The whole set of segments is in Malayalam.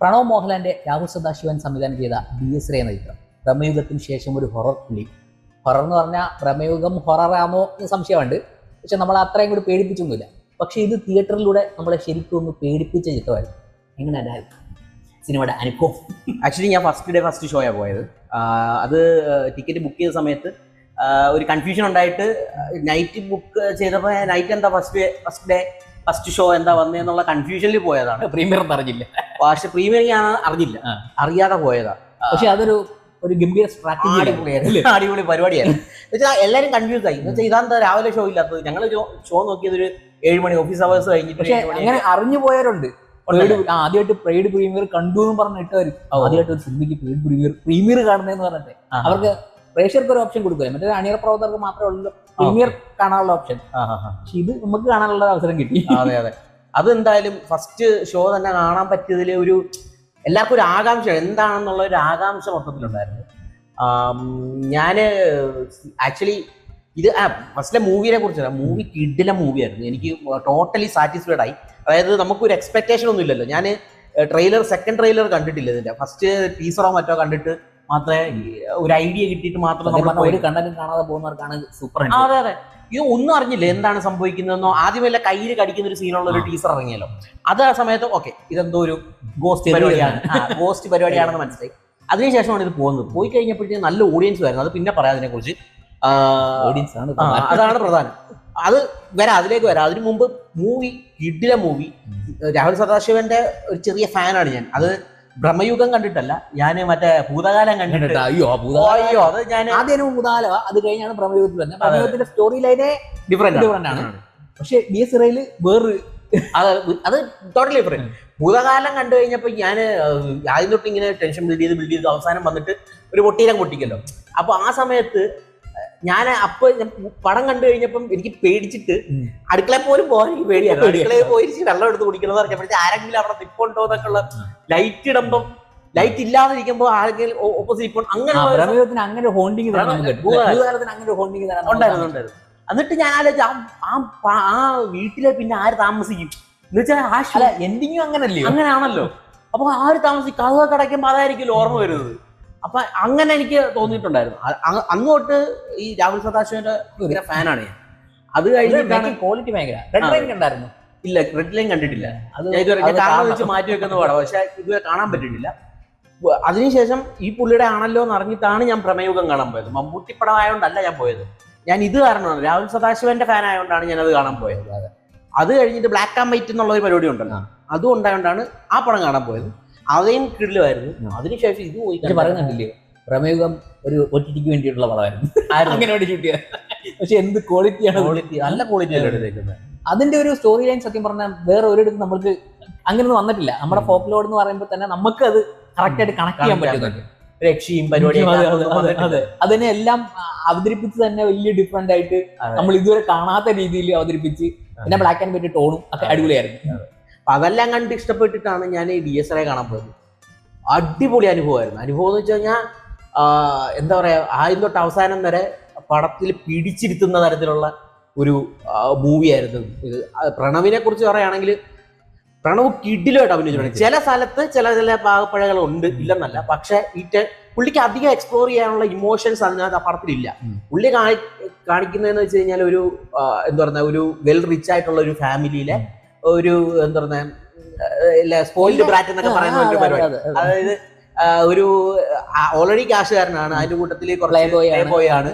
പ്രണവ് മോഹൻലാലിന്റെ രാഹുൽ സദാശിവൻ സംവിധാനം ചെയ്ത ബി എസ് റേ എന്ന ചിത്രം. പ്രമേയുഗത്തിന് ശേഷം ഒരു ഹൊറർ ഫിലിം ഹൊറർ എന്ന് പറഞ്ഞാൽ പ്രമേയുഗം ഹൊററാണോ എന്ന് സംശയമുണ്ട്. പക്ഷെ നമ്മൾ അത്രയും കൂടി പേടിപ്പിച്ചൊന്നുമില്ല. പക്ഷേ ഇത് തിയേറ്ററിലൂടെ നമ്മളെ ശരിക്കും ഒന്ന് പേടിപ്പിച്ച ചിത്രമായിരുന്നു. എങ്ങനെ സിനിമയുടെ അനുഭവം? ആക്ച്വലി ഞാൻ ഫസ്റ്റ് ഡേ ഫസ്റ്റ് ഷോയാണ് പോയത്. അത് ടിക്കറ്റ് ബുക്ക് ചെയ്ത സമയത്ത് ഒരു കൺഫ്യൂഷൻ ഉണ്ടായിട്ട് നൈറ്റ് ബുക്ക് ചെയ്തപ്പോൾ നൈറ്റ് എന്താ first first day first show എന്താ വന്നതെന്നുള്ള കൺഫ്യൂഷനിൽ പോയതാണ്. പ്രീമിയർ പറഞ്ഞില്ല പക്ഷെ പ്രീമിയർ ഞാൻ അറിഞ്ഞില്ല. അറിയാതെ പോയതാ. പക്ഷെ അതൊരു ഒരു ഗംഭീര സ്ട്രാറ്റജി അടിപൊളിയായിരുന്നു. അടിപൊളി പരിപാടിയായിരുന്നു. വെച്ചാൽ എല്ലാവരും കൺഫ്യൂസ് ആയി. എന്നുവെച്ചാൽ ഇതാന്താ രാവിലെ ഷോ ഇല്ലാത്തത്? ഞങ്ങൾ ഷോ നോക്കിയത് ഒരു ഏഴ് മണി ഓഫീസ് അവേഴ്സ് കഴിഞ്ഞിട്ട് പക്ഷെ അങ്ങനെ അറിഞ്ഞു പോയവരുണ്ട്. ആദ്യമായിട്ട് പ്രൈഡ് പ്രീമിയർ കണ്ടു എന്ന് പറഞ്ഞിട്ട്. ആദ്യമായിട്ട് ഒരു സിനിമയ്ക്ക് പ്രൈഡ് പ്രീമിയർ പ്രീമിയർ കാണുന്നതെന്ന് പറഞ്ഞിട്ട്. അവർക്ക് പ്രേക്ഷകർക്ക് ഒരു ഓപ്ഷൻ കൊടുക്കുക മറ്റേ അണിയർ പ്രവർത്തകർക്ക് മാത്രമേ ഉള്ളൂ. പ്രീമിയർ കാണാനുള്ള ഓപ്ഷൻ. പക്ഷെ ഇത് നമുക്ക് കാണാനുള്ള അവസരം കിട്ടി. അതെ അതെ. അതെന്തായാലും ഫസ്റ്റ് ഷോ തന്നെ കാണാൻ പറ്റിയതിൽ ഒരു എല്ലാവർക്കും ഒരു ആകാംക്ഷ. എന്താണെന്നുള്ള ഒരു ആകാംക്ഷ മൊത്തത്തിലുണ്ടായിരുന്നു. ഞാൻ ആക്ച്വലി ഇത് ആ ഫസ്റ്റിലെ മൂവിനെ കുറിച്ചല്ല. മൂവി കിഡിലെ മൂവിയായിരുന്നു എനിക്ക് ടോട്ടലി സാറ്റിസ്ഫൈഡ് ആയി. അതായത് നമുക്കൊരു എക്സ്പെക്ടേഷൻ ഒന്നും ഇല്ലല്ലോ. ഞാൻ ട്രെയിലർ സെക്കൻഡ് ട്രെയിലർ കണ്ടിട്ടില്ല ഇതിന്റെ. ഫസ്റ്റ് ടീസറോ മറ്റോ കണ്ടിട്ട് മാത്രമേ ഒരു ഐഡിയ കിട്ടിയിട്ട് മാത്രമേ ഒരു കാണാതെ പോകുന്നവർക്കാണ് സൂപ്പർ അതെ അതെ. ഇത് ഒന്നും അറിഞ്ഞില്ല എന്താണ് സംഭവിക്കുന്നതെന്നോ? ആദ്യമല്ല കയ്യിൽ കടിക്കുന്ന ഒരു സീനുള്ള ഒരു ടീച്ചർ ടീസർ ഇറങ്ങിയല്ലോ. അത് ആ സമയത്ത് ഓക്കെ ഇതെന്തോ ഒരു ഗോസ്റ്റ് പരിപാടിയാണ്. ഗോസ്റ്റ് പരിപാടിയാണെന്ന് മനസ്സിലായി. അതിനുശേഷമാണ് ഇത് പോകുന്നത്. പോയി കഴിഞ്ഞപ്പോഴത്തേക്കും നല്ല ഓഡിയൻസ് വരുന്നത് അത് പിന്നെ പറയാം അതിനെ കുറിച്ച് ഓഡിയൻസ് ആണ് അതാണ് പ്രധാനം. അത് വരാം അതിലേക്ക് വരാം. അതിനു മുമ്പ് മൂവി കിഡിലെ മൂവി രാഹുൽ സദാശിവന്റെ ഒരു ചെറിയ ഫാനാണ് ഞാൻ. അത് ബ്രഹ്മയുഗം കണ്ടിട്ടല്ല ഞാൻ മറ്റേ ഭൂതകാലം കണ്ടിട്ട്. അയ്യോ ഭൂതകാലം അയ്യോ അത് ഞാൻ ആദ്യം ഭൂതകാലം അത് കഴിഞ്ഞാണ് ഭ്രമയുഗത്തിൽ തന്നെ ഭ്രമയുഗത്തിന്റെ സ്റ്റോറി ലൈനെ ഡിഫറെന്റ് ഡിഫറെന്റ് ആണ്. പക്ഷെ ബി എസ് ഇറയിൽ വേറൊരു അത് അത് ടോട്ടലി ഡിഫറെന്റ് ഭൂതകാലം കണ്ടു കഴിഞ്ഞപ്പോ ഞാൻ ആദ്യം തൊട്ട് ഇങ്ങനെ ടെൻഷൻ ബിൽഡ് ചെയ്ത് ബിൽഡ് ചെയ്ത് അവസാനം വന്നിട്ട് ഒരു പൊട്ടീരം പൊട്ടിക്കല്ലോ. അപ്പൊ ആ സമയത്ത് ഞാൻ അപ്പൊ പടം കണ്ടു കഴിഞ്ഞപ്പം എനിക്ക് പേടിച്ചിട്ട്. അടുക്കളയിൽ പോലും പോകാൻ എനിക്ക് പേടിയാണ് പേടിയാ. അടുക്കളയിൽ പോയിരിച്ച് വെള്ളം എടുത്ത് കുടിക്കണമെന്ന് പറഞ്ഞപ്പോഴത്തെ ആരെങ്കിലും അവിടെ നിപ്പുണ്ടോ എന്നൊക്കെ ഉള്ള ലൈറ്റ് ഇടുമ്പം ലൈറ്റ് ഇല്ലാതിരിക്കുമ്പോ ആരെങ്കിലും ഓപ്പോസിറ്റ് ഇപ്പോൾ അങ്ങനെ അങ്ങനെ ഹോണ്ടിങ് അങ്ങനെ ഹോണ്ടിങ് ഉണ്ടായിരുന്നു ഉണ്ടായിരുന്നു. എന്നിട്ട് ഞാൻ ആലോചിച്ചു ആ- വീട്ടിലെ പിന്നെ ആര് താമസിക്കും? എന്ന് വെച്ചാൽ ആ എൻഡിങ്ങും അങ്ങനല്ലേ അങ്ങനെയാണല്ലോ. അപ്പൊ ആര് താമസിക്കും കഥ കടയ്ക്കുമ്പോ അതായിരിക്കും ഓർമ്മ വരുന്നത്. അപ്പൊ അങ്ങനെ എനിക്ക് തോന്നിയിട്ടുണ്ടായിരുന്നു. അ- അ- അന്ന് തൊട്ട് ഈ രാഹുൽ സദാശിവന്റെ ഫാനാണ് ഞാൻ. അത് കഴിഞ്ഞിട്ടാണ് ക്വാളിറ്റി ഭയങ്കര. റെഡ് ലൈൻ കണ്ടായിരുന്നു? ഇല്ല റെഡ് ലൈൻ കണ്ടിട്ടില്ല. അത് കാരണം. വെച്ച് മാറ്റി വെക്കുന്ന പടം. പക്ഷെ ഇതുവരെ കാണാൻ പറ്റിയിട്ടില്ല. അതിനുശേഷം ഈ പുള്ളിയുടെ ആണല്ലോ എന്ന് അറിഞ്ഞിട്ടാണ് ഞാൻ പ്രമേയുഗം കാണാൻ പോയത്. മമ്മൂട്ടി പടം ആയതുകൊണ്ടല്ല ഞാൻ പോയത്. ഞാൻ ഇത് കാരണമാണ്. രാഹുൽ സദാശിവന്റെ ഫാൻ ആയതുകൊണ്ടാണ് ഞാൻ അത് കാണാൻ പോയത്. അത്. കഴിഞ്ഞിട്ട് ബ്ലാക്ക് ആൻഡ് വൈറ്റ് എന്നുള്ള ഒരു പരിപാടി ഉണ്ടല്ലോ. അതും ഉണ്ടായതുകൊണ്ടാണ് ആ പടം കാണാൻ പോയത്. അതേം കിടിലുമായിരുന്നു. അതിനുശേഷം ഇത് പോയി പക്ഷെ പറയുന്നുണ്ടല്ലേ പ്രമേയുഗം ഒരു ഒറ്റിക്ക് വേണ്ടിയിട്ടുള്ള പടമായിരുന്നു. അങ്ങനെ വേണ്ടി ഷൂട്ട് ചെയ്യാൻ. പക്ഷെ എന്ത് ക്വാളിറ്റിയാണ് ക്വാളിറ്റി നല്ല ക്വാളിറ്റി അല്ലേ എടുത്തേക്കുന്നത്? അതിന്റെ ഒരു സ്റ്റോറി ലൈൻ സത്യം പറഞ്ഞാൽ വേറെ ഒരിടത്തും നമ്മൾക്ക് അങ്ങനെ ഒന്നും വന്നിട്ടില്ല. നമ്മുടെ. ഫോക്ക് ലോഡ് എന്ന് പറയുമ്പോൾ തന്നെ നമുക്ക് അത് കറക്റ്റ് ആയിട്ട് കണക്ട് ചെയ്യാൻ പറ്റുന്നുണ്ട്. രക്ഷയും പരിപാടിയും അതെ, അതെ, അതെ, അതെ. അതിനെ എല്ലാം അവതരിപ്പിച്ച് തന്നെ വലിയ ഡിഫറെന്റ് ആയിട്ട്. നമ്മൾ ഇതുവരെ കാണാത്ത രീതിയിൽ അവതരിപ്പിച്ച് പിന്നെ ബ്ലാക്ക് ആൻഡ് വൈറ്റ് ടോണും ഒക്കെ അടിപൊളിയായിരുന്നു. അപ്പൊ അതെല്ലാം കണ്ട് ഇഷ്ടപ്പെട്ടിട്ടാണ് ഞാൻ ഡി എസ് എൽ കാണാൻ പോയത്. അടിപൊളി അനുഭവമായിരുന്നു. അനുഭവം എന്ന് വെച്ച് കഴിഞ്ഞാൽ എന്താ പറയാ ആദ്യം തൊട്ട് അവസാനം വരെ പടത്തിൽ പിടിച്ചിരുത്തുന്ന തരത്തിലുള്ള ഒരു മൂവിയായിരുന്നു ഇത്. പ്രണവിനെ കുറിച്ച് പറയുകയാണെങ്കിൽ പ്രണവ് കിഡിലുമായിട്ട് അഭിനയിച്ചിട്ടുണ്ട് ചില സ്ഥലത്ത് ചില ചില പാകപ്പഴകളുണ്ട് ഇല്ലെന്നല്ല. പക്ഷെ ഈ ടെ- പുള്ളിക്ക് അധികം എക്സ്പ്ലോർ ചെയ്യാനുള്ള ഇമോഷൻസ് അതിനകത്ത് ആ പടത്തിലില്ല. പുള്ളി കാണി കാണിക്കുന്നതെന്ന് വെച്ച് കഴിഞ്ഞാൽ ഒരു എന്താ പറയുക ഒരു വെൽ റിച്ച് ആയിട്ടുള്ള ഒരു ഫാമിലിയിലെ ഒരു എന്താ പറയുക സ്പോയിൽഡ് ബ്രാറ്റ് എന്നൊക്കെ പറയുന്ന ഒരു പരിപാടി. അതെ, അതെ. അതായത് ഒരു ഓൾറെഡി കാശുകാരനാണ് അതിന്റെ കൂട്ടത്തിൽ പോയാണ് ആണ്.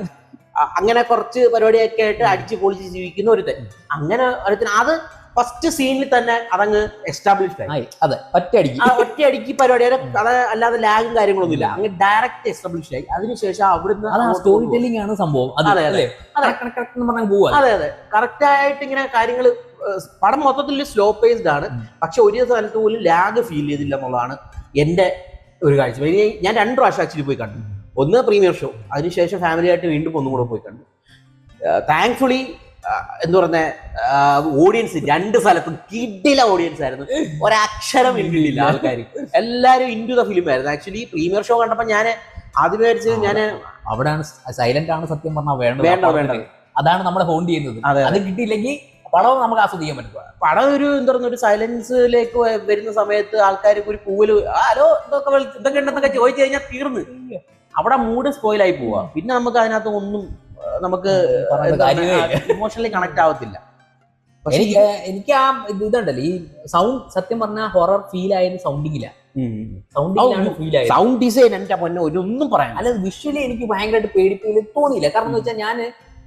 അങ്ങനെ കുറച്ച് പരിപാടിയൊക്കെ ആയിട്ട് അടിച്ചു പൊളിച്ച് ജീവിക്കുന്ന ഒരുത്തൻ. അങ്ങനെ ഒരുത്തൻ അത് ഫസ്റ്റ് സീനിൽ തന്നെ അതങ്ങ് എസ്റ്റാബ്ലിഷ് ആയി. അതെ ഒറ്റയടിക്ക്. ആ ഒറ്റ അടിക്ക് പരിപാടി അത് അല്ലാതെ ലാഗും കാര്യങ്ങളൊന്നും ഇല്ല. അങ്ങ് ഡയറക്റ്റ് എസ്റ്റാബ്ലിഷ് ആയി. അതിനുശേഷം അവിടുന്ന് സ്റ്റോറി. ടെല്ലിംഗ് ആണ് സംഭവം. അതെ, അതെ അതെ. കറക്റ്റ് ആയിട്ട് ഇങ്ങനെ കാര്യങ്ങൾ പടം മൊത്തത്തിൽ സ്ലോ പേസ്ഡ് ആണ്. പക്ഷെ ഒരു സ്ഥലത്ത് പോലും ലാഗ് ഫീൽ ചെയ്തില്ല എന്നുള്ളതാണ് എന്റെ ഒരു കാഴ്ച. ഞാൻ രണ്ട് പ്രാവശ്യം ആക്ച്വലി പോയി കണ്ടു. ഒന്ന് പ്രീമിയർ ഷോ അതിനുശേഷം ഫാമിലി ആയിട്ട് വീണ്ടും ഒന്നും കൂടെ പോയി കണ്ടു. താങ്ക്ഫുള്ളി എന്ന് പറഞ്ഞ ഓഡിയൻസ് രണ്ട് സ്ഥലത്തും കിഡില ഓഡിയൻസ് ആയിരുന്നു. ഒരക്ഷരം ഇല്ലില്ല ആൾക്കാർ എല്ലാരും ഇൻഡു ദ ഫിലിം ആയിരുന്നു. ആക്ച്വലി പ്രീമിയർ ഷോ കണ്ടപ്പോൾ ഞാൻ ആദ്യം വിചാരിച്ച് ഞാൻ അവിടെയാണ് സൈലന്റ് ആണ് സത്യം പറഞ്ഞാൽ വേണ്ടത്. വേണ്ട അതാണ് നമ്മളെ ഹോണ്ട് ചെയ്യുന്നത്. അത് കിട്ടിയില്ലെങ്കിൽ പടവും നമുക്ക് ആസ്വദിക്കാൻ പറ്റും. പടം ഒരു എന്താ പറയുക ഒരു സൈലൻസിലേക്ക് വരുന്ന സമയത്ത് ആൾക്കാർക്ക് ഒരു കൂവൽ "ആ, ഹലോ ഇതൊക്കെ ഇതൊക്കെ ഉണ്ടെന്നൊക്കെ ചോദിച്ചു കഴിഞ്ഞാൽ തീർന്ന്. അവിടെ മൂഡ് സ്പോയിലായി പോവാ. പിന്നെ നമുക്ക് അതിനകത്ത് ഒന്നും നമുക്ക് ഇമോഷണലി കണക്ട് ആവത്തില്ല. എനിക്ക് എനിക്ക് ആ ഇത് ഇതുണ്ടല്ലോ ഈ സൗണ്ട് സത്യം പറഞ്ഞാൽ ഹൊറർ ഫീൽ ആയത്. സൗണ്ടിങ്ങില്ല സൗണ്ട് ഡിസൈൻ എന്റെ പൊന്നെ ഒരു ഒന്നും പറയാൻ അല്ല വിഷ്വലി എനിക്ക് ഭയങ്കരമായിട്ട് പേടിപ്പിക്കൽ തോന്നിയില്ല. കാരണം എന്ന് വെച്ചാൽ ഞാൻ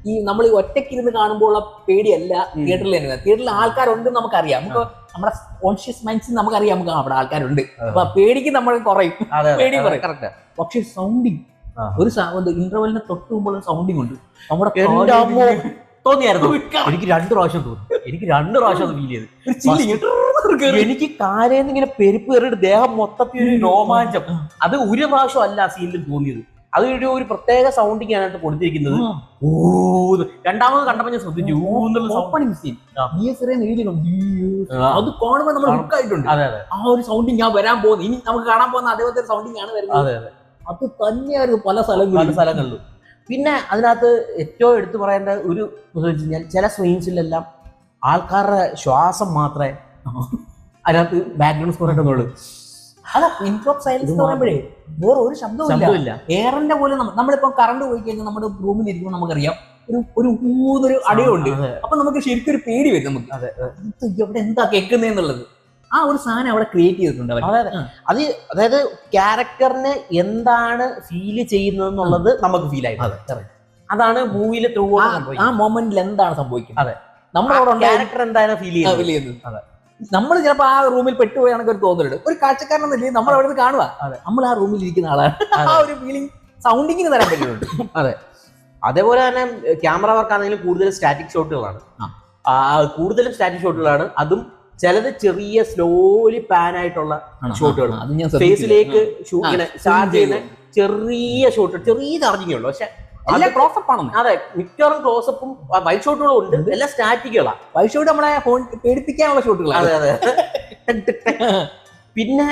ഈ നമ്മൾ ഈ ഒറ്റയ്ക്കിരുന്ന് കാണുമ്പോൾ ഉള്ള പേടിയല്ല. തിയേറ്ററിൽ തന്നെ. തിയേറ്ററിൽ ആൾക്കാരുണ്ട് നമുക്കറിയാം. നമുക്ക് നമ്മുടെ കോൺഷ്യസ് മൈൻഡ്സിൽ നമുക്കറിയാം നമുക്ക് അവിടെ ആൾക്കാരുണ്ട്. അപ്പൊ പേടിക്ക് നമ്മൾ കുറയും. പേടി കുറയും. പക്ഷെ സൗണ്ടിങ് ഒരു ഇന്റർവെലിന് തൊട്ട് മുമ്പുള്ള സൗണ്ടിങ് ഉണ്ട്. നമ്മുടെ. തോന്നിയായിരുന്നു? എനിക്ക് രണ്ട് പ്രാവശ്യം തോന്നി. എനിക്ക് രണ്ട് പ്രാവശ്യം ഫീൽ ചെയ്ത്. എനിക്ക് കാലേന്ന് ഇങ്ങനെ പെരുപ്പ് കയറിയിട്ട് ദേഹം മൊത്തത്തിൽ ഒരു രോമാഞ്ചം. അത് ഒരു പ്രാവശ്യം അല്ല ആ സീനിൽ തോന്നിയത്. അത് ഒരു ഒരു പ്രത്യേക സൗണ്ടിങ് ആണ് കൊടുത്തിരിക്കുന്നത്. രണ്ടാമത് കണ്ടപ്പോ ഞാൻ ശ്രദ്ധിച്ചു. ഓപ്പണിംഗ് സീൻ അത് കാണുമ്പോൾ നമ്മൾ കാണും. ഹുക്ക് ആയിട്ടുണ്ട് അതെ. അതെ ആ ഒരു സൗണ്ടിങ് ഞാൻ വരാൻ പോകുന്നു. ഇനി നമുക്ക് കാണാൻ പോകുന്ന അതേപോലത്തെ സൗണ്ടിങ് ആണ് വരുന്നത്. അതെ തന്നെയായിരുന്നു പല പല സ്ഥലങ്ങളിലും. സ്ഥലങ്ങളിലും പിന്നെ അതിനകത്ത് ഏറ്റവും എടുത്തു പറയേണ്ട ഒരു കഴിഞ്ഞാൽ ചില സ്ക്രീൻസിലെല്ലാം ആൾക്കാരുടെ ശ്വാസം മാത്രമേ അതിനകത്ത് ബാക്ക്ഗ്രൗണ്ട് സ്കോർ ആയിട്ടുള്ളൂ അല്ല ഇൻഫ്ലോപ്പ് സൈലൻസ് എന്ന് പറയുമ്പോഴേ വേറെ ഒരു ശബ്ദമില്ല എയറിന്റെ പോലെ നമ്മ- നമ്മളിപ്പോ കറണ്ട് പോയി കഴിഞ്ഞാൽ നമ്മുടെ റൂമിൽ ഇരിക്കുമ്പോൾ നമുക്കറിയാം ഒരു ഒരു മൂന്നൊരു അടയുണ്ട്. അതെ, അപ്പൊ നമുക്ക് ശരിക്കും ഒരു പേടി വരും നമുക്ക്. അതെ, ഇത് എവിടെ എന്താ കേൾക്കുന്നതെന്നുള്ളത് ആ ഒരു സാധനം അവിടെ ക്രിയേറ്റ് ചെയ്തിട്ടുണ്ട് അവർ അതെ, അതെ. അത് അതായത് ക്യാരക്ടറിന് എന്താണ് ഫീൽ ചെയ്യുന്നത് എന്നുള്ളത് നമുക്ക് ഫീൽ ആയി. അതാണ് മൂവിയിൽ ത്രൂ ആ- മൊമെന്റിൽ എന്താണ് സംഭവിക്കുന്നത്? അതെ. നമ്മുടെ ക്യാരക്ടർ എന്താണ് ഫീൽ ചെയ്യുന്നത്? ഫീൽ ചെയ്യുന്നത്. അതെ. നമ്മൾ ചിലപ്പോ ആ റൂമിൽ പെട്ടുപോയാണെങ്കിൽ ഒരു തോന്നലുണ്ട്. ഒരു കാഴ്ചക്കാരനെന്നില്ലേ നമ്മൾ അവിടെ നിന്ന് കാണുക. നമ്മൾ ആ റൂമിൽ ഇരിക്കുന്ന ആളാണ്. ആ ഒരു ഫീലിംഗ് സൗണ്ടിങ്ങിന് തരാൻ പറ്റുന്നുണ്ട്. അതെ. അതേപോലെ തന്നെ ക്യാമറ വർക്ക് ആണെങ്കിലും കൂടുതൽ സ്റ്റാറ്റിക് ഷോട്ടുകളാണ് കൂടുതലും സ്റ്റാറ്റിക് ഷോട്ടുകളാണ് അതും ചിലത് ചെറിയ സ്ലോലി പാൻ ആയിട്ടുള്ള ഷോട്ടുകളാണ് ഫേസിലേക്ക് ആ, ഇങ്ങനെ ചാർജ് ചെയ്യുന്ന ചെറിയ ഷോട്ട് ചെറിയ ചാർജിങ്ങേ ഉള്ളൂ പക്ഷെ എല്ലാം ക്ലോസപ്പ് ആണെന്ന്. അതെ മിക്കവാറും ക്ലോസപ്പും വൈറ്റ് ഷോട്ടുകളും ഉണ്ട് എല്ലാം സ്റ്റാറ്റിക്കുകളാണ് വൈറ്റ് ഷോട്ട് നമ്മളെ പേടിപ്പിക്കാനുള്ള ഷോട്ടുകളാണ് അതെ അതെ. പിന്നെ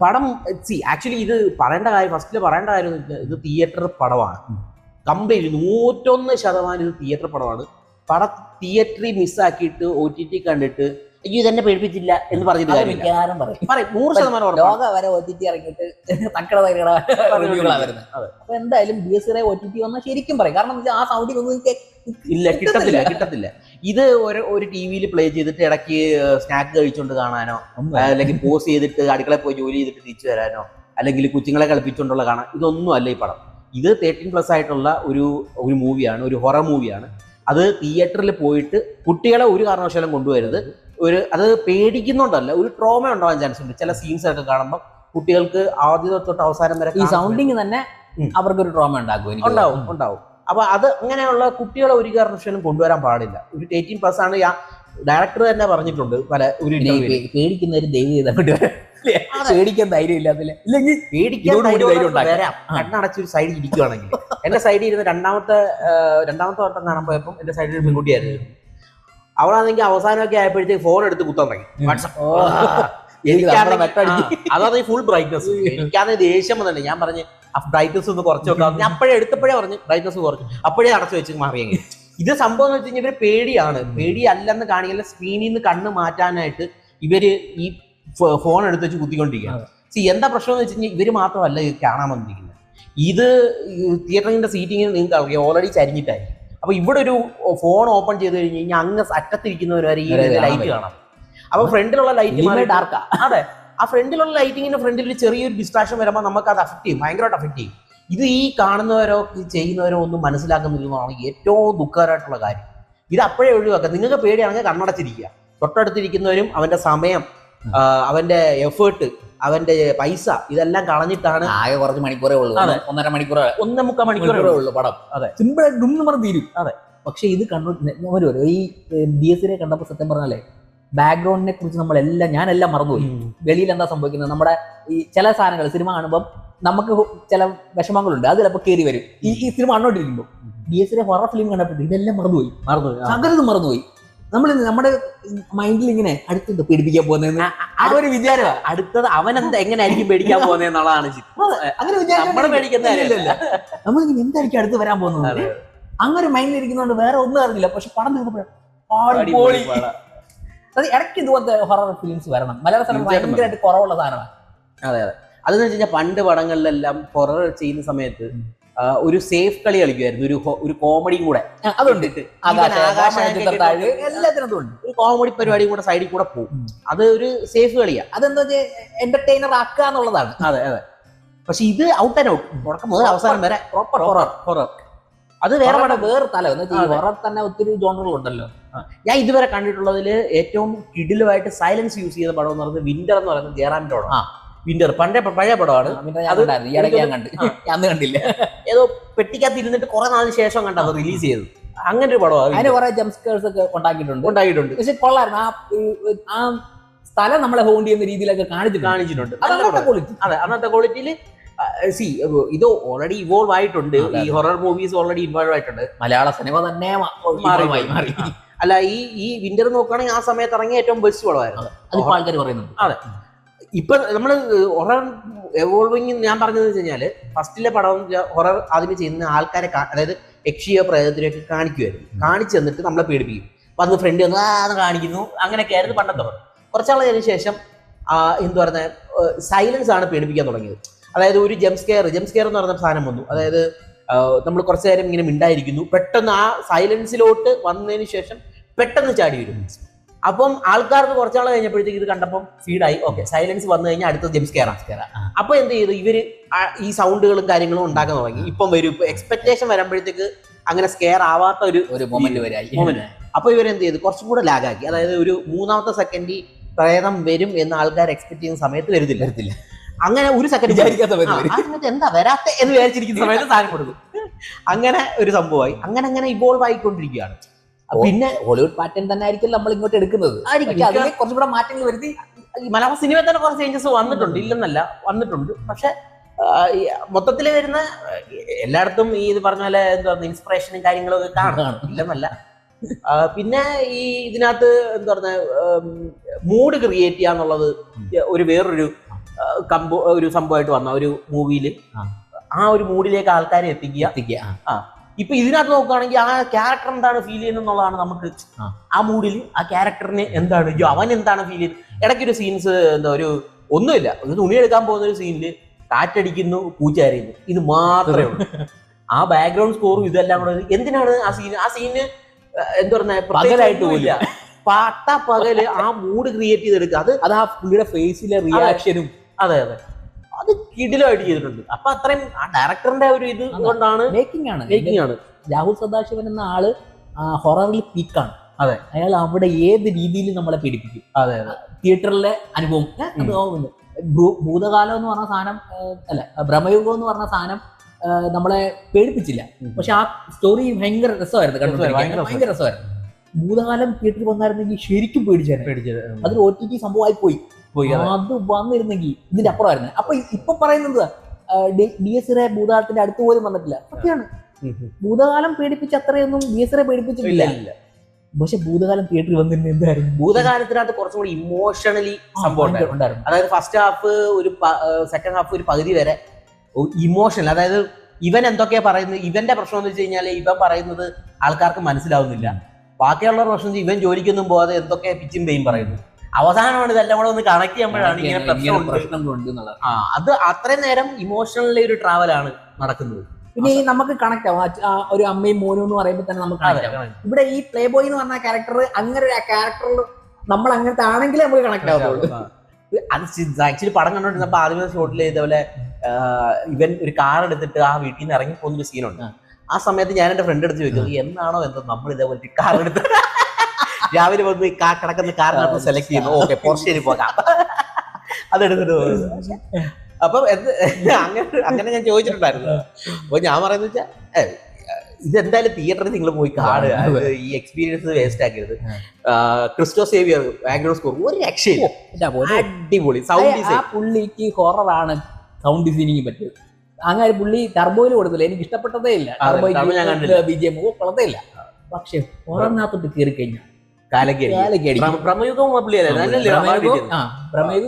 പടം സി ആക്ച്വലി ഇത് പറയേണ്ട കാര്യം ഫസ്റ്റിൽ പറയേണ്ട കാര്യം ഇത് തിയേറ്റർ പടമാണ്. കംപ്ലീറ്റ് നൂറ്റൊന്ന് ശതമാനം ഇത് തിയേറ്റർ പടമാണ്. പടം തിയേറ്ററിൽ മിസ്സാക്കിയിട്ട് ഒ ടി ടി കണ്ടിട്ട് അയ്യോ ഇതെന്നെ പേടിപ്പിച്ചില്ല എന്ന് പറഞ്ഞിട്ട് കാര്യമില്ല. മിക്കവാറും പറയും. പറയും. നൂറ് ശതമാനം ഉറപ്പാണ്. ലോക വരെ ഒ ടി ടി ഇറങ്ങിയിട്ട് തക്കട തകട റിവ്യൂകളാണ് വരുന്നത് അതെ. അപ്പൊ എന്തായാലും B S O T T വന്നാൽ ശരിക്കും പറയും. കാരണം എന്താ വെച്ചാൽ ആ സൗണ്ടിൽ ഒന്നും എനിക്ക് ഇല്ല കിട്ടത്തില്ല കിട്ടത്തില്ല. ഇത് ഒരു ഒരു ടി വിയിൽ പ്ലേ ചെയ്തിട്ട് ഇടയ്ക്ക് സ്നാക്ക് കഴിച്ചുകൊണ്ട് കാണാനോ അല്ലെങ്കിൽ പോസ് ചെയ്തിട്ട് അടുക്കളയിൽ പോയി ജോലി ചെയ്തിട്ട് തിരിച്ചു വരാനോ അല്ലെങ്കിൽ കുഞ്ഞുങ്ങളെ കളിപ്പിച്ചുകൊണ്ടുള്ള കാണാൻ ഇതൊന്നും അല്ല ഈ പടം. ഇത് തേർട്ടീൻ പ്ലസ് ആയിട്ടുള്ള ഒരു ഒരു മൂവിയാണ് ഒരു ഹൊറർ മൂവിയാണ് അത് തിയേറ്ററിൽ പോയിട്ട് കുട്ടികളെ ഒരു കാരണവശാലും കൊണ്ടുവരുത് ഒരു അത് പേടിക്കുന്നുണ്ടല്ല ഒരു ട്രോമ ഉണ്ടാവാൻ ചാൻസ് ഉണ്ട്. ചില സീൻസ് ഒക്കെ കാണുമ്പോൾ കുട്ടികൾക്ക് ആദ്യം തൊട്ട് അവസാനം വരെ ഈ സൗണ്ടിങ് തന്നെ അവർക്ക് അവർക്കൊരു ട്രോമ ഉണ്ടാക്കും ഉണ്ടാവും ഉണ്ടാവും. അപ്പൊ അത് അങ്ങനെയുള്ള കുട്ടികളെ ഒരു കാരണവശാലും കൊണ്ടുവരാൻ പാടില്ല. ഒരു എയ്റ്റീൻ പ്ലസ് ആണ് ഡയറക്ടർ തന്നെ പറഞ്ഞിട്ടുണ്ട് പല ഒരു പേടിക്കുന്ന ഒരു പേടിക്കുന്നവര് ദൈവം ചെയ്താൽ പേടിക്കാൻ ധൈര്യം ഇല്ലാത്തില്ല ഇല്ലെങ്കിൽ പേടിക്കാൻ. വരാം. കണ്ണടച്ച് ഒരു സൈഡിൽ ഇരിക്കുവാണെങ്കിൽ. എന്റെ സൈഡിൽ ഇരുന്ന് രണ്ടാമത്തെ രണ്ടാമത്തെ വട്ടം കാണാൻ പോയപ്പം എന്റെ സൈഡിൽ ഒരു പെൺകുട്ടിയായിരുന്നു അവളാണെങ്കിൽ അവസാനമൊക്കെ ആയപ്പോഴത്തേക്ക് ഫോൺ എടുത്ത് കുത്താൻ തുടങ്ങി. വാട്സപ്പ് അതാണ് ഫുൾ ബ്രൈറ്റ്നസ് എനിക്കാണെങ്കിൽ ദേഷ്യം വന്നിട്ടുണ്ട്. ഞാൻ പറഞ്ഞ് ആ ബ്രൈറ്റ്നസ് ഒന്ന് കുറച്ച് വെക്കാം. ഞാൻ അപ്പോഴേ എടുത്തപ്പോഴേ പറഞ്ഞു ബ്രൈറ്റ്നസ് കുറച്ചു. അപ്പോഴേ അടച്ചു വെച്ച് മാറിയെങ്കിൽ ഇത് സംഭവം എന്ന് വെച്ച് കഴിഞ്ഞാൽ ഇവർ പേടിയാണ്. പേടി അല്ലെന്ന് കാണിക്കല്ല സ്ക്രീനിൽ നിന്ന് കണ്ണ് മാറ്റാനായിട്ട് ഇവർ ഈ ഫോൺ എടുത്ത് വെച്ച് കുത്തിക്കൊണ്ടിരിക്കുകയാണ്. സി എന്താ പ്രശ്നം എന്ന് വെച്ച് കഴിഞ്ഞാൽ ഇവർ മാത്രമല്ല ഇത് കാണാൻ വന്നിരിക്കുന്നത്. ഇത് തിയേറ്ററിന്റെ സീറ്റിങ്ങിന് നിങ്ങൾക്ക് അറിയാം ഓൾറെഡി ചരിഞ്ഞിട്ടായിരിക്കും. അപ്പൊ ഇവിടെ ഒരു ഫോൺ ഓപ്പൺ ചെയ്ത് കഴിഞ്ഞ് കഴിഞ്ഞാൽ അങ്ങ് അറ്റത്തിരിക്കുന്നവർ വരെ ഈ ലൈറ്റ് കാണാം. അപ്പൊ ഫ്രണ്ടിലുള്ള ലൈറ്റ് ഡാർക്കാ അതെ. ആ ഫ്രണ്ടിലുള്ള ലൈറ്റിങ്ങിന്റെ ഫ്രണ്ടിൽ ഒരു ചെറിയൊരു ഡിസ്ട്രാക്ഷൻ വരുമ്പോൾ നമുക്ക് അത് അഫക്ട് ചെയ്യും. ഭയങ്കരമായിട്ട് അഫക്ട് ചെയ്യും. ഇത് ഈ കാണുന്നവരോ ചെയ്യുന്നവരോ ഒന്നും മനസ്സിലാക്കുന്നില്ലെന്നാണ് ഏറ്റവും ദുഃഖകരമായിട്ടുള്ള കാര്യം. ഇത് അപ്പോഴേ ഒഴിവാക്കുക. നിങ്ങൾക്ക് പേടിയാണെങ്കിൽ കണ്ണടച്ചിരിക്കുക. തൊട്ടടുത്തിരിക്കുന്നവരും അവന്റെ സമയം അവന്റെ എഫേർട്ട് അവന്റെ പൈസ ഇതെല്ലാം കളഞ്ഞിട്ടാണ് ആകെ കുറച്ച് മണിക്കൂറേ ഉള്ളൂ. ഒന്നര മണിക്കൂറേ. ഒന്നേ മുക്കാൽ മണിക്കൂറേ ഉള്ളൂ. പടം. അതെ. സിമ്പിൾ ആയിട്ട് ഡും എന്ന് പറഞ്ഞ് തീരും. അതെ. പക്ഷേ ഇത് കണ്ടു ഒരു ഒരു ഈ ബി എസ് സിനെ കണ്ടപ്പോൾ സത്യം പറഞ്ഞാലേ ബാക്ക്ഗ്രൗണ്ടിനെ കുറിച്ച് നമ്മളെല്ലാം ഞാനെല്ലാം മറന്നുപോയി. വെളിയിൽ എന്താ സംഭവിക്കുന്നത്? നമ്മുടെ ഈ ചില സാധനങ്ങൾ സിനിമ കാണുമ്പോൾ നമുക്ക് ചില വിഷമങ്ങളുണ്ട്. അത് ചിലപ്പോൾ കയറി വരും. ഈ ഈ സിനിമ കണ്ടോണ്ടിരിക്കുമ്പോൾ ബി എസ് ഹൊറർ ഫിലിം കണ്ടപ്പോൾ ഇതെല്ലാം മറന്നുപോയി. മറന്നുപോയി. സകലത് മറന്നുപോയി. നമ്മൾ നമ്മുടെ മൈൻഡിൽ ഇങ്ങനെ അടുത്തുണ്ട്. പേടിപ്പിക്കാൻ പോകുന്നതെന്ന്. ആ വിചാരം വിചാരമാണ് അടുത്തത് അവൻ എന്താ എങ്ങനെ ആയിരിക്കും പേടിക്കാൻ പോകുന്നത് എന്നുള്ളതാണ് ചിത്രം. അങ്ങനെ വിചാരം നമ്മൾ പേടിക്കുന്ന കാര്യമല്ല. നമ്മളിങ്ങനെ എന്തായിരിക്കും അടുത്ത് വരാൻ പോകുന്നത് അങ്ങനെ മൈൻഡിൽ ഇരിക്കുന്നതുകൊണ്ട് വേറെ ഒന്നും അറിഞ്ഞില്ല. പക്ഷെ പടം തീർന്നപ്പോഴും. അത് ഇടയ്ക്ക് ഇതുപോലത്തെ ഹൊറർ ഫിലിംസ് വരണം. മലയാള സിനിമ ഭയങ്കരമായിട്ട് കുറവുള്ള സാധനമാണ്. അതെ അതെ. അതെന്ന് വെച്ച് കഴിഞ്ഞാൽ പണ്ട് പടങ്ങളിലെല്ലാം ഹൊറർ ചെയ്യുന്ന സമയത്ത് ഒരു സേഫ് കളി കളിക്കുമായിരുന്നു ഒരു ഒരു കോമഡിയും കൂടെ അതുണ്ട്. എല്ലാത്തിനും അതുണ്ട്. ഒരു കോമഡി പരിപാടിയും കൂടെ സൈഡിൽ കൂടെ പോകും. അത് ഒരു സേഫ് കളിയാണ് അതെന്താ വെച്ചാൽ എന്റർടൈനർ ആക്കുക എന്നുള്ളതാണ്. അതെ അതെ. പക്ഷെ ഇത് ഔട്ട് ആൻഡ് ഔട്ട് തുടക്കം മുതൽ അവസാനം വരെ പ്രോപ്പർ ഹൊറർ ഹൊറർ അത് വേറെ പടം. വേറെ തല. ഹൊറർ തന്നെ ഒത്തിരി ജോണറുകൾ ഉണ്ടല്ലോ ഞാൻ ഇതുവരെ കണ്ടിട്ടുള്ളതിൽ ഏറ്റവും കിടിലുമായിട്ട് സൈലൻസ് യൂസ് ചെയ്ത പടം എന്ന് പറയുന്നത് വിന്റർ എന്ന് പറയുന്നത് ജയറാമിന്റെ പടം. വിന്റർ പണ്ടേ പഴയ പടമാണ്. അന്ന് കണ്ടില്ല. ഏതോ പെട്ടിക്കകത്ത് ഇരുന്നിട്ട് കുറെ നാളിന് ശേഷം കണ്ട അത് റിലീസ് ചെയ്തത് അങ്ങനെ ഒരു പടമാണ് അതിന് കുറെ ജംസ്കേഴ്സ് ഒക്കെ ഉണ്ടാക്കിയിട്ടുണ്ട്. ഉണ്ടായിട്ടുണ്ട് പക്ഷെ കൊള്ളായിരുന്നു. ആ ആ സ്ഥലം നമ്മളെ ഹോണ്ട് ചെയ്യുന്ന രീതിയിലൊക്കെ കാണിച്ചു കാണിച്ചിട്ടുണ്ട്. ക്വാളിറ്റി അതെ അന്നത്തെ ക്വാളിറ്റിയിൽ സി ഇത് ഓൾറെഡി ഇവോൾവ് ആയിട്ടുണ്ട്. ഈ ഹൊറർ മൂവീസ് ഓൾറെഡി ഇൻവോൾവ് ആയിട്ടുണ്ട്. മലയാള സിനിമ തന്നെ മാറി, മാറി. അല്ല ഈ ഈ വിന്റർ നോക്കുകയാണെങ്കിൽ ആ സമയത്ത് ഇറങ്ങിയ ഏറ്റവും ബെസ്റ്റ് പടമായിരുന്നു. അതെ. ആൾക്കാർ പറയുന്നുണ്ട്. ഇപ്പൊ നമ്മൾ ഹൊറർ എവോൾവിങ് ഞാൻ പറഞ്ഞതെന്ന് വെച്ച് കഴിഞ്ഞാൽ ഫസ്റ്റിലെ പടം ഹൊറർ അതിന് ചെയ്യുന്ന ആൾക്കാരെ അതായത് യക്ഷിയോ പ്രേതത്തിനെയൊക്കെ കാണിക്കുമായിരുന്നു കാണിച്ചു തന്നിട്ട് നമ്മളെ പേടിപ്പിക്കും വന്ന് ഫ്രണ്ട് വന്ന് ആ കാണിക്കുന്നു. അങ്ങനെയൊക്കെ ആയിരുന്നു പണ്ടത്തെ പടം. കുറച്ചാൾ ശേഷം എന്തു പറയുന്നത് സൈലൻസ് ആണ് പേടിപ്പിക്കാൻ തുടങ്ങിയത്. അതായത് ഒരു ജംസ്കെയർ ജംസ്കെയർ എന്ന് പറയുന്ന സാധനം വന്നു. അതായത് നമ്മൾ കുറച്ചു നേരം ഇങ്ങനെ മിണ്ടായിരിക്കുന്നു. പെട്ടെന്ന് ആ സൈലൻസിലോട്ട് വന്നതിന് ശേഷം പെട്ടെന്ന് ചാടി വരും. അപ്പം ആൾക്കാർക്ക് കുറച്ചാൾ കഴിഞ്ഞപ്പോഴത്തേക്ക് ഇത് കണ്ടപ്പം ഫീഡായി ഓക്കെ സൈലൻസ് വന്നു കഴിഞ്ഞാൽ അടുത്ത ജംസ്കെയർ അപ്പൊ എന്ത് ചെയ്തു? ഇവർ ഈ സൗണ്ടുകളും കാര്യങ്ങളും ഉണ്ടാക്കാൻ തുടങ്ങി. ഇപ്പം വരും. ഇപ്പൊ എക്സ്പെക്ടേഷൻ വരുമ്പോഴത്തേക്ക് അങ്ങനെ സ്കെയർ ആവാത്ത ഒരു ഒരു മൊമെന്റ് വരായി Moment. അപ്പൊ ഇവരെന്ത് ചെയ്തു? കുറച്ചും കൂടെ ലാഗാക്കി അതായത് ഒരു മൂന്നാമത്തെ സെക്കൻഡിൽ പ്രേതം വരും എന്ന് ആൾക്കാർ എക്സ്പെക്ട് ചെയ്യുന്ന സമയത്ത് വരുന്നില്ല. വരത്തില്ല അങ്ങനെ ഒരു സെക്കൻഡ് വിചാരിക്കാത്ത വരും വരും. എന്താ വരാത്ത എന്ന് വിചാരിച്ചിരിക്കുന്ന സമയത്ത് സാധനം കൊടുക്കും അങ്ങനെ ഒരു സംഭവമായി. അങ്ങനെ അങ്ങനെ ഇവോൾവ് ആയിക്കൊണ്ടിരിക്കുകയാണ്. പിന്നെ ഹോളിവുഡ് പാറ്റേൺ തന്നെ ആയിരിക്കും നമ്മൾ ഇങ്ങോട്ട് എടുക്കുന്നത്. കുറച്ചുകൂടെ മാറ്റങ്ങൾ വരുത്തി മലയാള സിനിമ തന്നെ കുറച്ച് ചേഞ്ചസ് വന്നിട്ടുണ്ട്. ഇല്ലെന്നല്ല വന്നിട്ടുണ്ട്. പക്ഷെ മൊത്തത്തിൽ വരുന്ന എല്ലായിടത്തും ഈ ഇത് പറഞ്ഞ പോലെ എന്താ ഇൻസ്പിറേഷനും കാര്യങ്ങളും ഒക്കെ കാണും. കാണും. ഇല്ലെന്നല്ല. പിന്നെ ഈ ഇതിനകത്ത് എന്താ പറഞ്ഞ മൂഡ് ക്രിയേറ്റ് ചെയ്യാന്നുള്ളത് ഒരു വേറൊരു കമ്പോ ഒരു സംഭവമായിട്ട് വന്ന ഒരു മൂവിയിൽ ആ. ആ ഒരു മൂഡിലേക്ക് ആൾക്കാരെ എത്തിക്കുക. എത്തിക്കുക ആ. ഇപ്പൊ ഇതിനകത്ത് നോക്കുകയാണെങ്കിൽ ആ ക്യാരക്ടർ എന്താണ് ഫീൽ ചെയ്യുന്നത് എന്നുള്ളതാണ് നമുക്ക് ആ. മൂഡിൽ ആ ക്യാരക്ടറിന് എന്താണ് അയ്യോ അവൻ എന്താണ് ഫീൽ ചെയ്യുന്നത്? ഇടയ്ക്കൊരു സീൻസ് എന്താ ഒരു ഒന്നുമില്ല. ഒരു തുണി എടുക്കാൻ പോകുന്ന ഒരു സീനിൽ കാറ്റടിക്കുന്നു പൂച്ച അരയുന്നു. ഇത് മാത്രമേ ഉള്ളൂ. ആ ബാക്ക്ഗ്രൗണ്ട് സ്കോറും ഇതെല്ലാം കൂടെ എന്തിനാണ് ആ സീന് ആ സീന് എന്താ പറഞ്ഞ പകലായിട്ട് പോയില്ല പട്ട പകൽ ആ മൂഡ് ക്രിയേറ്റ് ചെയ്തെടുക്കുക. അത് അത് ആ പുള്ളിയുടെ ഫേസിലെ റിയാക്ഷനും അതെ അത്. കിടിലമായിട്ട് ചെയ്തിട്ടുണ്ട്. അപ്പൊ അത്രയും ആ ഡയറക്ടറിന്റെ ഒരു ഇത്. കൊണ്ടാണ് മേക്കിംഗ് ആണ്. മേക്കിംഗ് ആണ്. രാഹുൽ സദാശിവൻ എന്ന ആൾ ഹൊററിൽ പീക്കാണ് അതെ. അയാൾ അവിടെ ഏത് രീതിയിൽ നമ്മളെ പീഡിപ്പിക്കും. അതെ തിയേറ്ററിലെ അനുഭവം. അത് ഭൂതകാലം എന്ന് പറഞ്ഞ സാധനം അല്ല ഭ്രമയുഗം എന്ന് പറഞ്ഞ സാധനം നമ്മളെ പേടിപ്പിച്ചില്ല. പക്ഷെ ആ സ്റ്റോറി ഭയങ്കര രസമായിരുന്നു കണ്ടു ഭയങ്കര രസം. ഭയങ്കര രസമായിരുന്നു. ഭൂതകാലം തിയേറ്ററിൽ വന്നായിരുന്നെങ്കിൽ ശരിക്കും പേടിച്ചായിരുന്നു. പേടിച്ചത് അതൊരു ഒ ടി ടി സംഭവമായി പോയി. പോയി അത്. വന്നിരുന്നെങ്കിൽ ഇതിന്റെ അപ്പുറമായിരുന്നു. അപ്പൊ ഇപ്പൊ പറയുന്നത് ഡി എസ് ഭൂതകാലത്തിന്റെ അടുത്ത് പോലും വന്നിട്ടില്ല. ഒക്കെയാണ്. ഭൂതകാലം പേടിപ്പിച്ച അത്രയൊന്നും ഡി എസ് ഇല്ല പേടിപ്പിച്ചിട്ടില്ല പക്ഷെ ഭൂതകാലം തിയേറ്ററിൽ വന്നിരുന്ന എന്തായിരുന്നു? ഭൂതകാലത്തിനകത്ത് കുറച്ചും കൂടി ഇമോഷണലി സപ്പോർട്ട് സംഭവം. ഉണ്ടായിരുന്നു. അതായത് ഫസ്റ്റ് ഹാഫ് ഒരു സെക്കൻഡ് ഹാഫ് ഒരു പകുതി വരെ ഇമോഷണൽ അതായത് ഇവൻ എന്തൊക്കെയാ പറയുന്നത്? ഇവന്റെ പ്രശ്നം എന്ന് വെച്ച് കഴിഞ്ഞാൽ ഇവൻ പറയുന്നത് ആൾക്കാർക്ക് മനസ്സിലാവുന്നില്ല. ബാക്കിയുള്ള പ്രശ്നം ഇവൻ ജോലിക്കൊന്നും പോകാതെ എന്തൊക്കെ പിച്ചും പെയും പറയുന്നു അവസാനമാണ് ഇതെല്ലാം കൂടെ ഒന്ന് കണക്ട് ചെയ്യുമ്പോഴാണ് ഇങ്ങനെ പ്രശ്നം ആ അത് അത്രയും നേരം ഇമോഷണലി ഒരു ട്രാവൽ ആണ് നടക്കുന്നത്. പിന്നെ ഈ നമുക്ക് കണക്ട് ആവും. ഒരു അമ്മയും മോനും എന്ന് പറയുമ്പോൾ തന്നെ നമുക്ക് അതെ കണക്ട് ആവും. ഇവിടെ ഈ പ്ലേ ബോയ് എന്ന് പറഞ്ഞ ക്യാരക്ടർ അങ്ങനെ ഒരു ക്യാരക്ടറിൽ നമ്മൾ അങ്ങനത്തെ ആണെങ്കിലേ നമുക്ക് കണക്ട് ആവുള്ളൂ. അത് ആക്ച്വലി പടം കണ്ടോണ്ടിരുന്നപ്പോ ആദ്യമേ ഷോട്ടിൽ ഇതേപോലെ ഇവൻ ഒരു കാർ എടുത്തിട്ട് ആ വീട്ടിൽ നിന്ന് ഇറങ്ങി പോകുന്ന ഒരു സീനുണ്ട് ആ. ആ സമയത്ത് ഞാൻ എന്റെ ഫ്രണ്ട് എടുത്ത് ചോദിച്ചു എന്നാണോ എന്തോ നമ്മൾ ഇതേപോലെ കാർ എടുത്ത് രാവിലെ വന്ന് ഈ കാ കിടക്കുന്ന കാറിനകത്ത് സെലക്ട് ചെയ്യുന്നു. ഓക്കെ പോർഷയിൽ പോകാം. അതെടുത്തിട്ട് അപ്പം എന്ത് അങ്ങനെ അങ്ങനെ ഞാൻ ചോദിച്ചിട്ടുണ്ടായിരുന്നു. അപ്പൊ ഞാൻ പറയുന്നത് വെച്ചാൽ ഇതെന്തായാലും തിയേറ്ററിൽ നിങ്ങൾ പോയി കാണുക. ഈ എക്സ്പീരിയൻസ് വേസ്റ്റ് ആക്കരുത്. ക്രിസ്റ്റോ സേവിയർ ബാക്ക്ഗ്രൗണ്ട് സ്കോർ ഒരു രക്ഷയില്ല. അടിപൊളി. സൗണ്ട് ആ- പുള്ളിക്ക് ഹൊററാണ് സൗണ്ട് ഡിസൈനിങ് പറ്റിയത്. അങ്ങനെ പുള്ളി ടർബോയിൽ കൊടുത്തില്ല. എനിക്ക് ഇഷ്ടപ്പെട്ടതേ ഇല്ല. ടർബോയിൽ ഞാൻ കണ്ടില്ല. ബിജെ ജി എം കൊള്ളതേ ഇല്ല. പക്ഷെ ഹൊററിനകത്തോട്ട് കയറി കഴിഞ്ഞാൽ കാലക്കേടി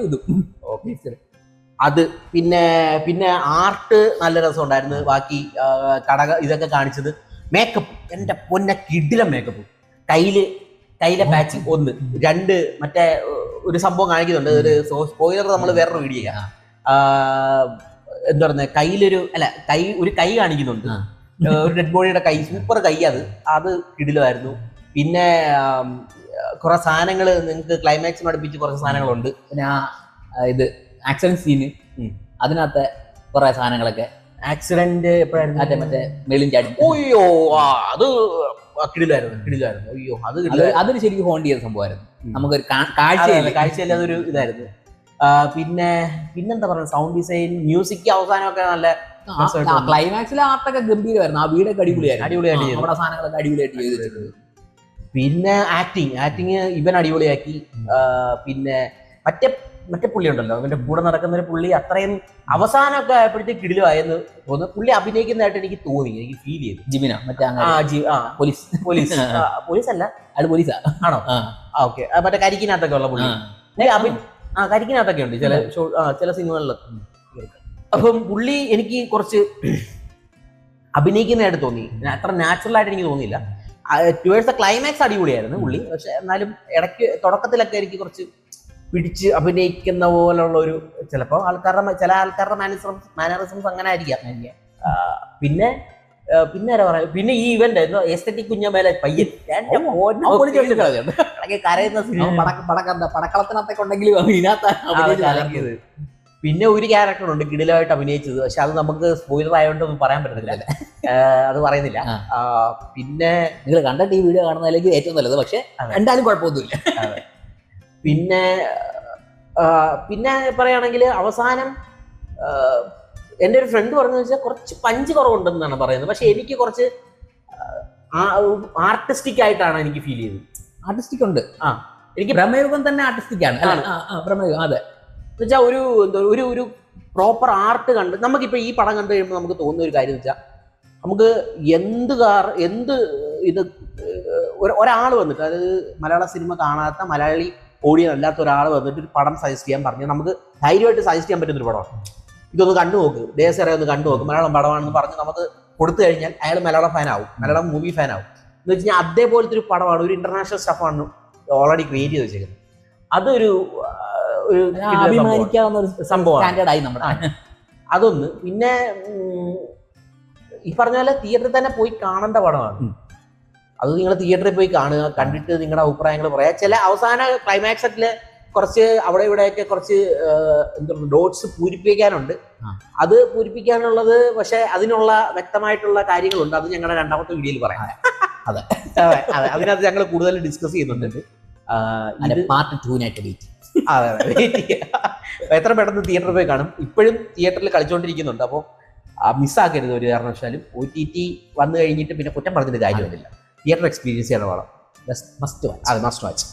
ഇതും. അത് പിന്നെ പിന്നെ ആർട്ട് നല്ല രസം രസമുണ്ടായിരുന്നു. ബാക്കി കടക ഇതൊക്കെ കാണിച്ചത് മേക്കപ്പ് എന്റെ പൊന്ന കിടിലം മേക്കപ്പ് കയ്യിൽ കയ്യിലെ പാച്ച് ഒന്ന് രണ്ട് മറ്റേ ഒരു സംഭവം കാണിക്കുന്നുണ്ട്. ഒരു സ്പോയിലർ നമ്മൾ വേറൊരു വീഡിയോ ചെയ്യാം. ആ, എന്താ പറയുന്നത് കയ്യിലൊരു അല്ല കൈ ഒരു കൈ കാണിക്കുന്നുണ്ട്. ഒരു ഡെഡ് ബോഡിയുടെ കൈ സൂപ്പർ കൈ അത്. അത് കിടിലമായിരുന്നു. പിന്നെ കുറെ സാധനങ്ങൾ നിങ്ങൾക്ക് ക്ലൈമാക്സിന് അടുപ്പിച്ച് കുറച്ച് സാധനങ്ങളുണ്ട്. പിന്നെ ആ ഇത് ആക്സിഡന്റ് സീന്. അതിനകത്തെ കുറെ സാധനങ്ങളൊക്കെ. ആക്സിഡന്റ് എപ്പോഴായിരുന്നു? മറ്റേ മറ്റേ മേളിൻ ചാടി. ഓയ്യോ അത് കിടിലായിരുന്നു കിടിലായിരുന്നു. അയ്യോ അത് അത്. അതൊരു ശരിക്കും ഹോണ്ട് ചെയ്ത സംഭവമായിരുന്നു. നമുക്കൊരു കാഴ്ചയല്ല കാഴ്ചയില്ല. അതെ, ഒരു ഇതായിരുന്നു. പിന്നെ പിന്നെന്താ പറയുക സൗണ്ട് ഡിസൈൻ മ്യൂസിക് അവസാനമൊക്കെ നല്ല ക്ലൈമാക്സിലെ ആർട്ടൊക്കെ ഗംഭീരമായിരുന്നു. ആ വീടൊക്കെ അടിപൊളിയായിരുന്നു. അടിപൊളിയായിട്ട്. നമ്മുടെ സാധനങ്ങളൊക്കെ അടിപൊളിയായിട്ട് ചെയ്ത് വെച്ചിട്ടുണ്ട്. പിന്നെ ആക്ടിങ് ആക്ടിങ് ഇവൻ അടിപൊളിയാക്കി. പിന്നെ മറ്റേ മറ്റേ പുള്ളി ഉണ്ടല്ലോ അവന്റെ കൂടെ നടക്കുന്ന ഒരു പുള്ളി അത്രയും അവസാനമൊക്കെ ആയപ്പോഴത്തേക്ക് കിടിലുമായെന്ന് തോന്നുന്നു. പുള്ളി അഭിനയിക്കുന്നതായിട്ട് എനിക്ക് തോന്നി എനിക്ക് ഫീൽ ചെയ്തു. ജിമിന മറ്റേ പോലീസ്. പോലീസ്. പോലീസ് അല്ല അയാൾ പോലീസാ. ആണോ? ആ, ഓക്കെ. മറ്റേ കരിക്കിനകത്തൊക്കെ ഉള്ള പുള്ളി. അഭി ആ കരിക്കിനകത്തൊക്കെ ഉണ്ട് ചില ചില സിനിമകളിലൊക്കെ അപ്പം പുള്ളി എനിക്ക് കുറച്ച് അഭിനയിക്കുന്നതായിട്ട് തോന്നി. അത്ര നാച്ചുറൽ ആയിട്ട് എനിക്ക് തോന്നിയില്ല. ടുവേഴ്സ് ദ ക്ലൈമാക്സ് അടിപൊളിയായിരുന്നു പുള്ളി. പക്ഷെ എന്നാലും ഇടയ്ക്ക് തുടക്കത്തിലൊക്കെ എനിക്ക് കുറച്ച് പിടിച്ച് അഭിനയിക്കുന്ന പോലുള്ള ഒരു ചിലപ്പോൾ ആൾക്കാരുടെ ചില ആൾക്കാരുടെ മാനറിസംസ് മാനറിസംസ് അങ്ങനെ ആയിരിക്കാം. എനിക്ക് പിന്നെ പിന്നെ പറയാം പറയാ പിന്നെ ഈ ഇവന്റ് എസ്തറ്റിക് കുഞ്ഞമേലെ പയ്യൻ. കരയുന്ന സിനിമ. പടക്കളത്തിനകത്തൊക്കെ ഉണ്ടെങ്കിലും അവൻ ഇതിനകത്ത് അഭിനയിച്ച് കലക്കിയത് പിന്നെ ഒരു ക്യാരക്ടർ ഉണ്ട് കിടിലായിട്ട് അഭിനയിച്ചത്. പക്ഷെ അത് നമുക്ക് സ്പോയിലർ ആയതുകൊണ്ട് ഒന്നും പറയാൻ പറ്റത്തില്ല. അത് പറയുന്നില്ല. പിന്നെ നിങ്ങൾ കണ്ട ഈ വീഡിയോ കാണുന്നതിലേക്ക് ഏറ്റവും നല്ലത്. പക്ഷെ രണ്ടാലും കുഴപ്പമൊന്നുമില്ല. പിന്നെ പിന്നെ പറയുകയാണെങ്കിൽ അവസാനം എന്റെ ഒരു ഫ്രണ്ട് പറഞ്ഞു വെച്ചാൽ കുറച്ച് പഞ്ച് കുറവുണ്ടെന്നാണ് പറയുന്നത്. പക്ഷെ എനിക്ക് കുറച്ച് ആർട്ടിസ്റ്റിക് ആയിട്ടാണ് എനിക്ക് ഫീൽ ചെയ്തത്. ആർട്ടിസ്റ്റിക് ഉണ്ട്. ആ. എനിക്ക് ബ്രഹ്മയുഗം തന്നെ ആർട്ടിസ്റ്റിക് ആണ്. ബ്രഹ്മയുഗം. അതെ. എന്നുവെച്ചാൽ ഒരു എന്താ ഒരു ഒരു പ്രോപ്പർ ആർട്ട് കണ്ട് നമുക്കിപ്പോൾ ഈ പടം കണ്ടു കഴിയുമ്പോൾ നമുക്ക് തോന്നുന്ന ഒരു കാര്യം എന്ന് വെച്ചാൽ നമുക്ക് എന്ത് കാർ എന്ത് ഇത് ഒരാൾ വന്നിട്ട് അതായത് മലയാള സിനിമ കാണാത്ത മലയാളി ഓഡിയൻ അല്ലാത്ത ഒരാൾ വന്നിട്ട് ഒരു പടം സജസ്റ്റ് ചെയ്യാൻ പറഞ്ഞു നമുക്ക് ധൈര്യമായിട്ട് സജസ്റ്റ് ചെയ്യാൻ പറ്റുന്ന ഒരു പടമാണ്. ഇതൊന്ന് കണ്ടു നോക്ക്. ദേശറേ ഒന്ന് കണ്ടു നോക്ക്. മലയാളം പടമാണെന്ന് പറഞ്ഞ് നമുക്ക് കൊടുത്തു കഴിഞ്ഞാൽ അയാൾ Malayalam fan Malayalam movie fan എന്ന് വെച്ച് കഴിഞ്ഞാൽ അതേപോലത്തെ ഒരു പടമാണ് ഒരു ഇന്റർനാഷണൽ സ്റ്റഫാണ് ഓൾറെഡി ക്രിയേറ്റ് ചെയ്ത് വെച്ചേക്കുന്നത്. അതൊരു ഒരു. അഭിമാനിക്കാവുന്ന ഒരു സംഭവം സ്റ്റാൻഡേർഡ് ആയി നമ്മുടെ അതൊന്ന്. പിന്നെ ഈ പറഞ്ഞ പോലെ തിയേറ്ററിൽ തന്നെ പോയി കാണേണ്ട പടമാണ്. അത് നിങ്ങൾ തിയേറ്ററിൽ പോയി കാണുക കണ്ടിട്ട് നിങ്ങളുടെ അഭിപ്രായങ്ങൾ പറയാ. ചില അവസാന ക്ലൈമാക്സിൽ കുറച്ച് അവിടെ ഇവിടെയൊക്കെ കുറച്ച് എന്താ ഡോട്ട്സ് പൂരിപ്പിക്കാനുണ്ട്. അത് പൂരിപ്പിക്കാനുള്ളത് പക്ഷെ അതിനുള്ള വ്യക്തമായിട്ടുള്ള കാര്യങ്ങളുണ്ട്. അത് ഞങ്ങളുടെ രണ്ടാമത്തെ വീഡിയോയിൽ പറയാം. അതെ. അതെ അതെ. അതിനകത്ത് ഞങ്ങൾ കൂടുതൽ ഡിസ്കസ് ചെയ്യുന്നുണ്ട്. പാർട്ട് ടൂനായിട്ട് വെയിറ്റ് അതെ അതെ. എത്ര പെട്ടെന്ന് തിയേറ്ററിൽ പോയി കാണും? ഇപ്പോഴും തിയേറ്ററിൽ കളിച്ചുകൊണ്ടിരിക്കുന്നുണ്ട് അപ്പോൾ മിസ്സാക്കരുത് ഒരു കാരണവശാലും. ഒ ടി ടി വന്നു കഴിഞ്ഞിട്ട് പിന്നെ കുറ്റം പറഞ്ഞിട്ട് കാര്യമൊന്നുമില്ല തിയേറ്റർ എക്സ്പീരിയൻസ് ചെയ്യണം വേണം മസ്റ്റ് വാച്ച് അത് മസ്റ്റ് വാച്ച്